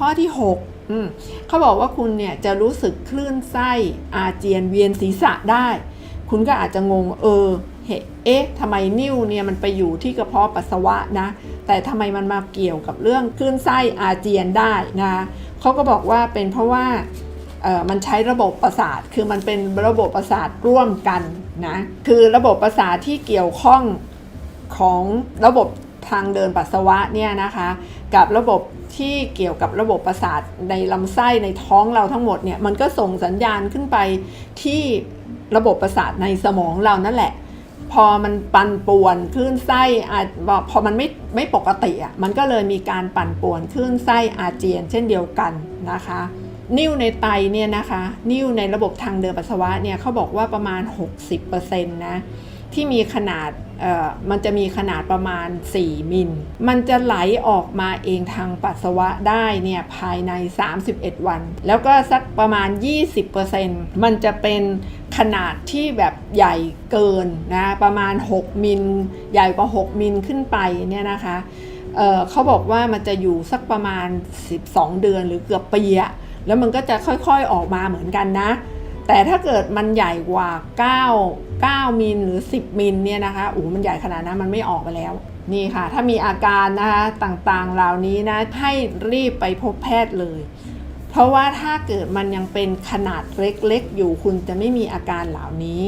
ข้อที่6อืมเขาบอกว่าคุณเนี่ยจะรู้สึกคลื่นไส้อาเจียนเวียนศีรษะได้ คุณก็อาจจะงงเออเฮ้เอ๊ะทำไมนิ่วเนี่ยมันไปอยู่ที่กระเพาะปัสสาวะนะ แต่ทำไมมันมาเกี่ยวกับเรื่องคลื่นไส้อาเจียนได้นะเขาก็บอกว่าเป็นเพราะว่าเอ่อมันใช้ระบบประสาท คือมันเป็นระบบประสาทร่วมกันนะ คือระบบประสาทที่เกี่ยวข้องของระบบ ทางเดินปัสสาวะเนี่ยนะคะกับระบบที่เกี่ยวกับระบบประสาทในลำไส้ในท้องเราทั้งหมดเนี่ยมันก็ส่งสัญญาณขึ้นไปที่ระบบประสาทในสมองเรานั่นแหละ พอมันปั่นป่วนคลื่นไส้อาพอมันไม่ไม่ปกติอะมันก็เลยมีการปั่นป่วนคลื่นไส้อาเจียน เช่นเดียวกันนะคะนิ่วในไตเนี่ยนะคะ นิ่วในระบบทางเดินปัสสาวะเนี่ยเขาบอกว่าประมาณ 60%นะ ที่มีขนาดมันจะมีขนาดประมาณ 4 มิล มันจะไหลออกมาเองทางปัสสาวะได้เนี่ยภายใน 31 วัน แล้วก็สักประมาณ 20%มันจะเป็นขนาดที่แบบใหญ่เกินนะประมาณ 6 มิล ใหญ่กว่า 6 มิลขึ้นไปเนี่ยนะคะเเขาบอกว่ามันจะอยู่สักประมาณ 12 เดือนหรือเกือบปีอะแล้วมันก็จะค่อยๆออกมาเหมือนกันนะ แต่ถ้าเกิดมันใหญ่กว่า 9 9 มิลหรือ 10 มิลเนี่ยนะคะโอ้มันใหญ่ขนาดนั้นมันไม่ออกไปแล้ว นี่ค่ะ ถ้ามีอาการนะคะต่างๆเหล่านี้นะให้รีบไปพบแพทย์เลย เพราะว่าถ้าเกิดมันยังเป็นขนาดเล็กๆ อยู่คุณจะไม่มีอาการเหล่านี้